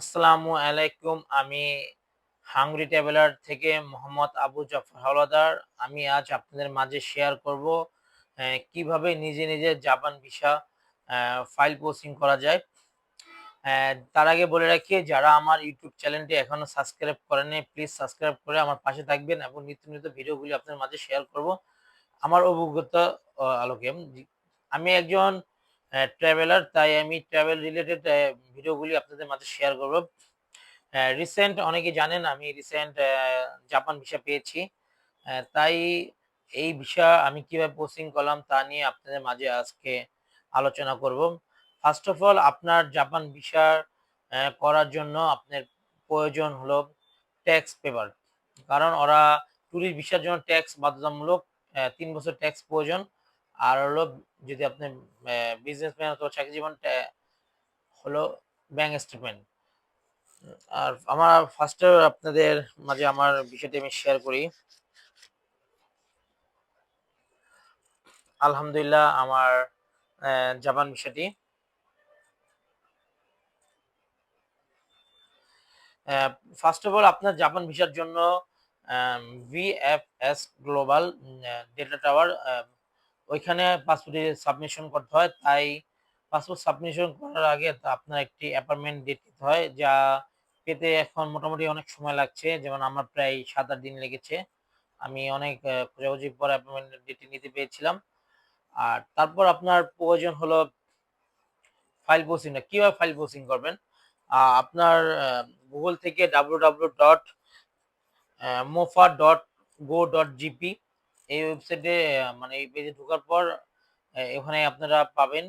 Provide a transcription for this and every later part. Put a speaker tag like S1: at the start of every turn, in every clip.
S1: আসসালামু আলাইকুম। আমি হাংরি ট্রাভেলার থেকে মোহাম্মদ আবু জাফর হাওলাদার। আমি আজ আপনাদের মাঝে শেয়ার করব কীভাবে নিজে নিজে জাপান ভিসা ফাইল পোস্টিং করা যায়। তার আগে বলে রাখি, যারা আমার ইউটিউব চ্যানেলটি এখনও সাবস্ক্রাইব করেনি প্লিজ সাবস্ক্রাইব করে আমার পাশে থাকবেন এবং নিত্য নিত্য ভিডিওগুলি আপনাদের মাঝে শেয়ার করব। আমার অভিজ্ঞতা আলোকে। আমি একজন ট্রাভেলার তাই আমি ট্রাভেল রিলেটেড ভিডিওগুলি আপনাদের মাঝে শেয়ার করব। রিসেন্ট অনেকে জানেন, আমি রিসেন্ট জাপান ভিসা পেয়েছি। তাই এই ভিসা আমি কীভাবে পোস্টিং করলাম তা নিয়ে আপনাদের মাঝে আজকে আলোচনা করব। ফার্স্ট অফ অল আপনার জাপান ভিসা করার জন্য আপনার প্রয়োজন হলো ট্যাক্স পেপার কারণ ওরা ট্যুরিস্ট ভিসার জন্য ট্যাক্স বাধ্যতামূলক তিন বছর ট্যাক্স প্রয়োজন। আর হলো যদি আপনি বিজনেসম্যান অথবা চাকরি জীবন হলো ব্যাংক স্টেটমেন্ট আর আমার ফার্স্টে আপনাদের মাঝে আমার বিষয়টি আমি শেয়ার করি। আলহামদুলিল্লাহ আমার জাপান বিষয়টি। ফার্স্ট অফ অল আপনার জাপান ভিসার জন্য ভিএফএস গ্লোবাল ডেটা টাওয়ার ওইখানে পাসপোর্টে সাবমিশন করতে হয়। তাই পাসপোর্ট সাবমিশন করার আগে আপনার একটি অ্যাপয়েন্টমেন্ট ডেট দিতে হয় যা পেতে এখন মোটামুটি অনেক সময় লাগছে। যেমন আমার প্রায় সাত আট দিন লেগেছে। আমি অনেক আহ, খোঁজাখুঁজি পর অ্যাপয়েন্টমেন্ট ডেটটি নিতে পেরেছিলাম। আর তারপর আপনার প্রয়োজন হলো ফাইল পোস্টিংটা কীভাবে ফাইল পোস্টিং করবেন? আপনার গুগল থেকে W W dot MOFA dot gov dot GP এই ওয়েবসাইটে মানে এই পেজে ঢোকার পর এখানে আপনারা পাবেন।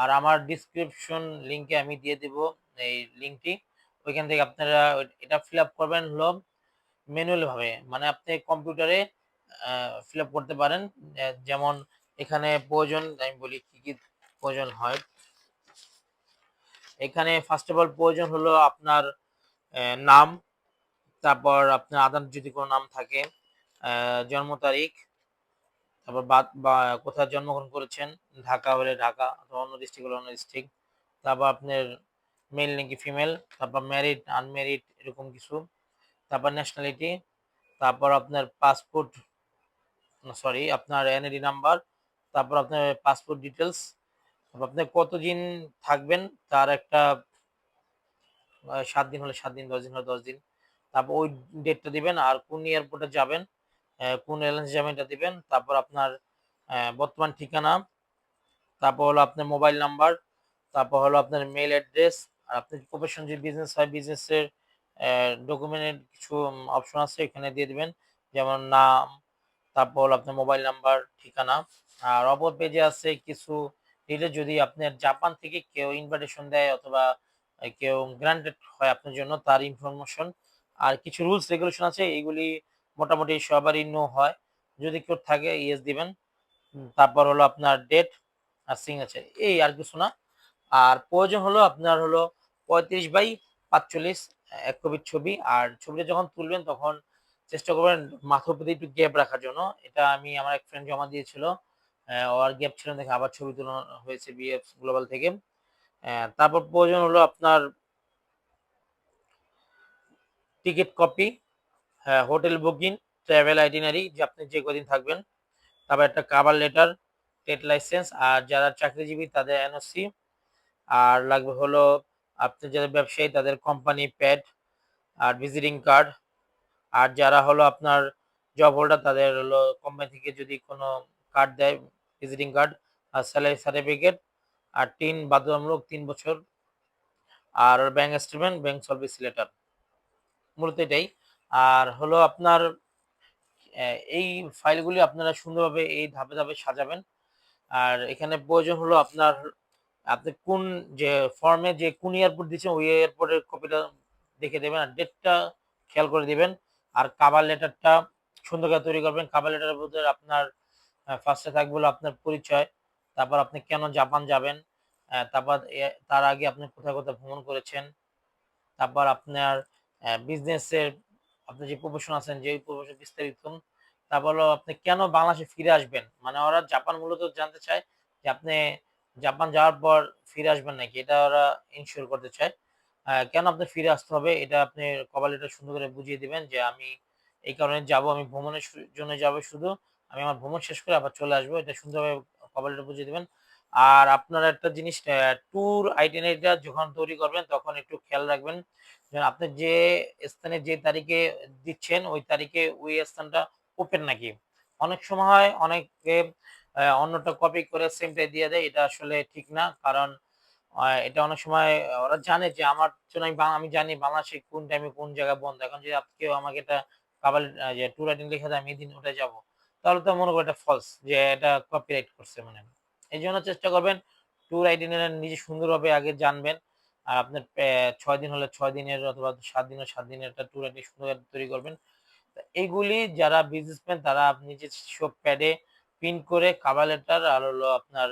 S1: আর আমার ডিসক্রিপশন লিঙ্কে আমি দিয়ে দেব এই লিঙ্কটি ওইখান থেকে আপনারা এটা ফিল আপ করবেন হলো ম্যানুয়াল ভাবে মানে আপনি কম্পিউটারে ফিল আপ করতে পারেন। যেমন এখানে প্রয়োজন, আমি বলি কী কী প্রয়োজন হয়। এখানে ফার্স্ট অফ অল প্রয়োজন হলো আপনার নাম, তারপর আপনার আদার যদি কোনো নাম থাকে। জন্ম তারিখ, তারপর বা কোথায় জন্মগ্রহণ করেছেন, ঢাকা হলে ঢাকা অথবা অন্য ডিস্ট্রিক্ট হলে অন্য ডিস্ট্রিক্ট তারপর আপনার মেল নাকি ফিমেল তারপর ম্যারিড আনম্যারিড এরকম কিছু, তারপর ন্যাশনালিটি তারপর আপনার পাসপোর্ট সরি আপনার এনআইডি নাম্বার তারপর আপনার পাসপোর্ট ডিটেলস তারপর আপনি কতদিন থাকবেন, তার একটা সাত দিন হলে সাত দিন, দশ দিন হলে দশ দিন, তারপর ওই ডেটটা দিবেন আর কোন এয়ারপোর্টে যাবেন কোন এয়ারলাইন্স যাবেন এটা দিবেন, তারপর আপনার বর্তমান ঠিকানা, তারপর হলো আপনার মোবাইল নাম্বার, তারপর হলো আপনার মেল অ্যাড্রেস, আর আপনার প্রফেশন যে বিজনেস হয়, বিজনেসের ডকুমেন্টের কিছু অপশন আছে, এখানে দিয়ে দিবেন, যেমন নাম, তারপর হলো আপনার মোবাইল নাম্বার, ঠিকানা, আর অপর পেজে আছে কিছু ডিটেল যদি আপনার জাপান থেকে কেউ ইনভাইটেশন দেয়, অথবা কেউ গ্রান্টেড হয় আপনার জন্য, তার ইনফরমেশন আর কিছু রুলস রেগুলেশন আছে, এইগুলি মোটামুটি সবারই নো হয়। যদি কেউ থাকে ইয়েস দিবেন। তারপর হলো আপনার ডেট আর সিগনেচার এই আর কিছু না। আর প্রয়োজন হলো আপনার হলো পঁয়ত্রিশ বাই পাঁচচল্লিশ এক কপির ছবি। আর ছবিটা যখন তুলবেন, তখন চেষ্টা করবেন মাথার প্রতি একটু গ্যাপ রাখার জন্য। এটা আমি আমার এক ফ্রেন্ড জমা দিয়েছিল। ওর গ্যাপ ছিল, দেখে আবার ছবি তোলা হয়েছে বিএফ গ্লোবাল থেকে। তারপর প্রয়োজন হলো আপনার ticket copy hotel booking, travel itinerary, যে আপনি যে কদিন থাকবেন। তারপর একটা কাভার লেটার ট্রেড লাইসেন্স, আর যারা চাকরিজীবী তাদের এনওসি। আর লাগবে হলো আপনি যারা ব্যবসায়ী, তাদের কোম্পানি প্যাড আর ভিজিটিং কার্ড আর যারা হলো আপনার জব হোল্ডার তাদের হলো কোম্পানি থেকে যদি কোনো কার্ড দেয় ভিজিটিং কার্ড আর স্যালারি সার্টিফিকেট আর তিন বাধ্যতামূলক তিন বছর। আর bank statement bank service letter মূলত এটাই। আর হলো আপনার এই ফাইলগুলি আপনারা সুন্দরভাবে এই ধাপে ধাপে সাজাবেন। আর এখানে প্রয়োজন হলো আপনার, আপনি কোন যে ফর্মে যে কোন এয়ারপোর্ট দিচ্ছেন ওই এয়ারপোর্টের কপিটা দেখে দেবেন আর ডেটটা খেয়াল করে দিবেন। আর কাবার লেটারটা সুন্দর করে তৈরি করবেন। কাবার লেটারের মধ্যে আপনার ফার্স্টে থাকবে আপনার পরিচয়, তারপর আপনি কেন জাপান যাবেন তারপর তার আগে আপনি কোথায় কোথায় ভ্রমণ করেছেন, তারপর আপনার বিজনেসের আপনি যে প্রফেশন আছেন যে প্রফেশন বিস্তারিত তারপর আপনি কেন বাংলাদেশে ফিরে আসবেন মানে ওরা জাপান মূলত জানতে চায় যে আপনি জাপান যাওয়ার পর ফিরে আসবেন নাকি এটা ওরা ইনশিওর করতে চায় কেন আপনার ফিরে আসতে হবে এটা আপনি কভার লেটার সুন্দর করে বুঝিয়ে দিবেন যে আমি এই কারণে যাব, আমি ভ্রমণের জন্য যাব শুধু। আমি আমার ভ্রমণ শেষ করে আবার চলে আসব। এটা সুন্দরভাবে কভার লেটার বুঝিয়ে দিবেন। আর আপনারা একটা জিনিস ট্যুর আইটিনারিটা যখন তৈরি করবেন, তখন একটু খেয়াল রাখবেন আপনি যে স্থানে যে তারিখে দিচ্ছেন, ওই তারিখে ওই স্থানটা ওপেন নাকি। অনেক সময় অনেকে অন্যটা কপি করে সেমটাই দিয়ে দেয়। এটা আসলে ঠিক না। কারণ এটা অনেক সময় ওরা জানে যে আমার জন্য আমি আমি জানি বাংলাদেশে কোন টাইমে কোন জায়গায় বন্ধ। এখন যদি কেউ আমাকে এটা কাবাল যে ট্যুর আইডি লিখে দেয়, আমি এদিন ওটা যাব। তাহলে তো মনে করি এটা ফলস যে এটা কপিরাইট করছে মানে। এজন্য চেষ্টা করবেন ট্যুর আইটিনারি নিজে সুন্দরভাবে আগে জানবেন। আর আপনার ছয় দিন হলে ৬ দিনের অথবা সাত দিন সাত দিনের একটা ট্যুর আইডি সুন্দর তৈরি করবেন। এইগুলি যারা বিজনেসম্যান তারা নিজস্ব প্যাডে পিন করে কভার লেটার আর হলো আপনার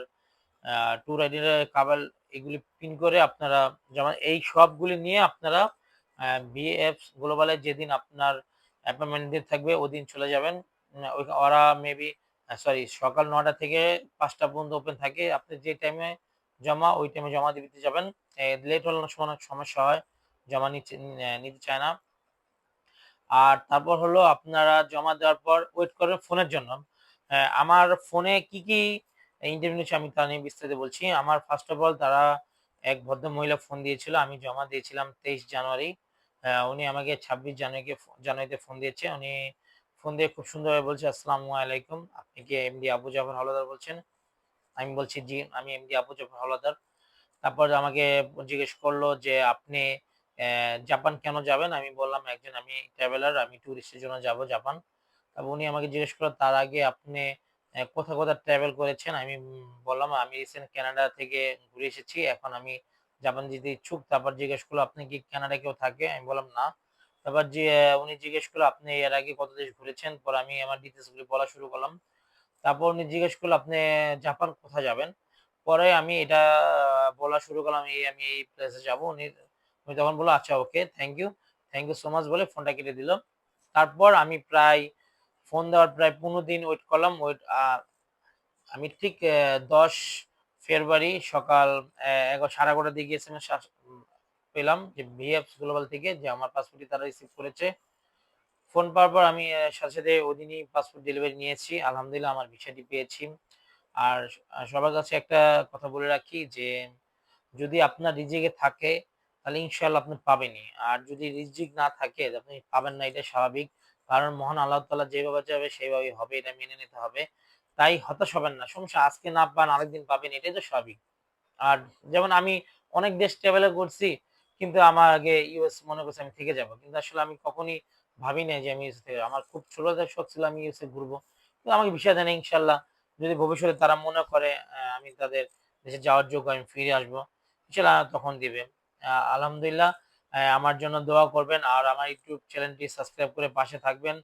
S1: ট্যুর আইডির কাভার এগুলি পিন করে আপনারা যেমন এই সবগুলি নিয়ে আপনারা আ বিএফস গ্লোবালে যেদিন আপনার অ্যাপয়েন্টমেন্ট দিয়ে থাকবে, ওদিন চলে যাবেন। ওরা মেবি সরি সকাল নটা থেকে ৫ টা পর্যন্ত ওপেন থাকে। আপনি যে টাইমে জমা ওই টাইমে জমা দিতে যাবেন। লেট হলে অনেক সমস্যা হয়। জমা নিচ্ছে নিতে চায় না। আর তারপর হলো আপনারা জমা দেওয়ার পর ওয়েট করবেন ফোনের জন্য। আমার ফোনে কি, কি ইন্টারভিউ নিচ্ছে আমি তা নিয়ে বিস্তারিত বলছি। আমার ফার্স্ট অফ অল তারা এক ভদ্র মহিলা ফোন দিয়েছিল। আমি জমা দিয়েছিলাম ২৩ জানুয়ারি। উনি আমাকে ২৬ জানুয়ারিকে জানুয়ারিতে ফোন দিয়েছে। উনি ফোন দিয়ে খুব সুন্দরভাবে বলছে, "আসসালামু আলাইকুম। আপনি কি এমডি আবু জাফর হাওলাদার বলছেন?" আমি বলছি, "জি, আমি এমডি আবু জাফর হাওলাদার।" তারপর আমাকে জিজ্ঞেস করল যে, "আপনি জাপান কেন যাবেন?" আমি বললাম, "একজন আমি ট্রাভেলার, আমি ট্যুরিস্টের জন্য যাব জাপান।" তারপর উনি আমাকে জিজ্ঞেস করল "তার আগে আপনি অ্যা কোথায়, কোথায় ট্রাভেল করেছেন?" আমি বললাম, "আমি রিসেন্ট কানাডা থেকে ঘুরে এসেছি। এখন আমি জাপান যেতে ইচ্ছুক।" তারপর জিজ্ঞেস করল, "আপনি কি কানাডায় কেউ থাকে?" আমি বললাম, "না।" তারপর যে উনি জিজ্ঞেস করল, "আপনি এর আগে কত দেশ ঘুরেছেন?" পরে আমি আমার ডিটেইলসগুলো বলা শুরু করলাম। তারপর উনি জিজ্ঞেস করল, "আপনি জাপান কোথায় যাবেন?" পরে আমি এটা বলা শুরু করলাম, "এই আমি এই প্লেসে যাব।" উনি উনি তখন বলল, "আচ্ছা okay, thank you. Thank you so much" বলে ফোনটা কেটে দিল। তারপর আমি প্রায় ফোন দেওয়ার প্রায় ১৫ দিন ওয়েট করলাম। ওয়েট আমি ঠিক ১০ ফেব্রুয়ারি সকাল অ্যা সাড়ে ১১:৩০ টার দিকে উম পেলাম যে বিএফস গ্লোবাল থেকে যে আমার পাসপোর্টটি তারা রিসিভ করেছে। ফোন পাওয়ার পর আমি সাথে, সাথে ওইদিনই পাসপোর্ট ডেলিভারি নিয়েছি। আলহামদুলিল্লাহ আমার ভিসাটি পেয়েছি। আর সবার কাছে একটা কথা বলে রাখি যে, যদি আপনার রিজিকে থাকে তাহলে ইনশাআল্লাহ আপনি পাবেনই। আর যদি রিজিক না থাকে আপনি পাবেন না এটা স্বাভাবিক। কারণ মহান আল্লাহ তাআলা যেভাবে যাবে সেভাবেই হবে এটা মেনে নিতে হবে। তাই হতাশ হবেন না। সমস্যা আজকে না পান আরেকদিন পাবেন এটাই তো স্বাভাবিক। আর যেমন আমি অনেক দেশ ট্রাভেল করছি কিন্তু আমার আগে ইউএস মনে করছে আমি থেকে যাব। কিন্তু আসলে আমি কখনই ভাবি নাই যে আমি ইউএস থেকে আমার খুব ছোট শখ ছিল আমি ইউএসএ ঘুরবো। কিন্তু আমাকে বিষয় দেয় না ইনশাল্লাহ যদি ভবিষ্যতে তারা মনে করে আমি তাদের দেশে যাওয়ার যোগ্য আমি ফিরে আসব। ইনশাল্লাহ তখন দিবে। আলহামদুলিল্লাহ আমার জন্য দোয়া করবেন আর আমার ইউটিউব চ্যানেলটি সাবস্ক্রাইব করে পাশে থাকবেন।